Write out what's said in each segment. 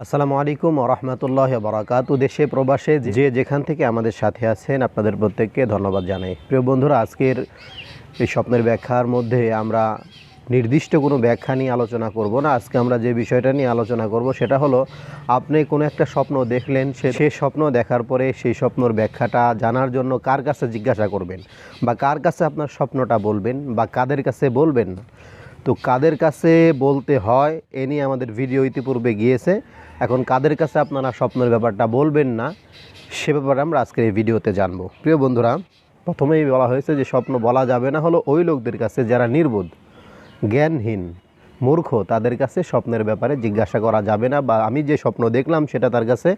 আসসালামু আলাইকুম রহমতুল্লাহ বরাকাতু দেশে প্রবাসে যে যেখান থেকে আমাদের সাথে আছেন, আপনাদের প্রত্যেককে ধন্যবাদ জানাই। প্রিয় বন্ধুরা, আজকের এই স্বপ্নের ব্যাখ্যার মধ্যে আমরা নির্দিষ্ট কোনো ব্যাখ্যা নিয়ে আলোচনা করব না। আজকে আমরা যে বিষয়টা নিয়ে আলোচনা করব, সেটা হলো, আপনি কোনো একটা স্বপ্ন দেখলেন, সে স্বপ্ন দেখার পরে সেই স্বপ্নর ব্যাখ্যাটা জানার জন্য কার কাছে জিজ্ঞাসা করবেন? বা কার কাছে আপনার স্বপ্নটা বলবেন? বা কাদের কাছে বলবেন তো কাদের কাছে বলতে হয়, এ নিয়ে আমাদের ভিডিও ইতিপূর্বে গিয়েছে। এখন কাদের কাছে আপনারা স্বপ্নের ব্যাপারটা বলবেন না, সে ব্যাপারে আমরা আজকের এই ভিডিওতে জানব। প্রিয় বন্ধুরা, প্রথমেই বলা হয়েছে যে স্বপ্ন বলা যাবে না হলো ওই লোকদের কাছে যারা নির্বোধ, জ্ঞানহীন, মূর্খ, তাদের কাছে স্বপ্নের ব্যাপারে জিজ্ঞাসা করা যাবে না বা আমি যে স্বপ্ন দেখলাম সেটা তার কাছে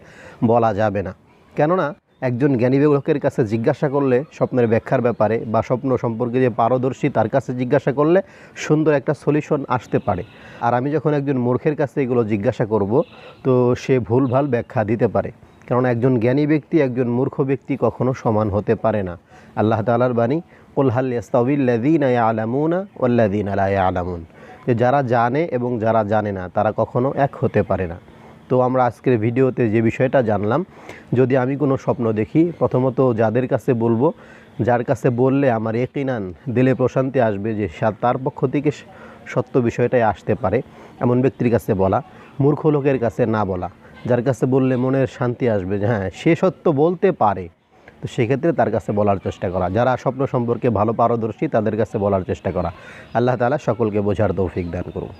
বলা যাবে না। কেননা একজন জ্ঞানী লোকের কাছে জিজ্ঞাসা করলে, স্বপ্নের ব্যাখ্যার ব্যাপারে বা স্বপ্ন সম্পর্কে যে পারদর্শী তার কাছে জিজ্ঞাসা করলে সুন্দর একটা সলিউশন আসতে পারে। আর আমি যখন একজন মূর্খের কাছে এগুলো জিজ্ঞাসা করব, তো সে ভুলভাল ব্যাখ্যা দিতে পারে। কারণ একজন জ্ঞানী ব্যক্তি, একজন মূর্খ ব্যক্তি কখনো সমান হতে পারে না। আল্লাহ তালার বাণী উলহাল ইয়াস্তাউবিল্লাদিন আলামুনা ওল্লাদিন আলা আলামুন যারা জানে এবং যারা জানে না, তারা কখনো এক হতে পারে না। তো আমরা আজকের ভিডিওতে যে বিষয়টা জানলাম, যদি আমি কোনো স্বপ্ন দেখি, প্রথমত যাদের কাছে বলব, যার কাছে বললে আমার একিনান দিলে প্রশান্তি আসবে যে তার পক্ষ থেকে সত্য বিষয়টাই আসতে পারে, এমন ব্যক্তির কাছে বলা, মূর্খ লোকের কাছে না বলা। যার কাছে বললে মনের শান্তি আসবে যে হ্যাঁ সে সত্য বলতে পারে। তো সেক্ষেত্রে তার কাছে বলার চেষ্টা করা। যারা স্বপ্ন সম্পর্কে ভালো পারদর্শী, তাদের কাছে বলার চেষ্টা করা। আল্লাহ তালা সকলকে বোঝার তৌফিক দান করুন।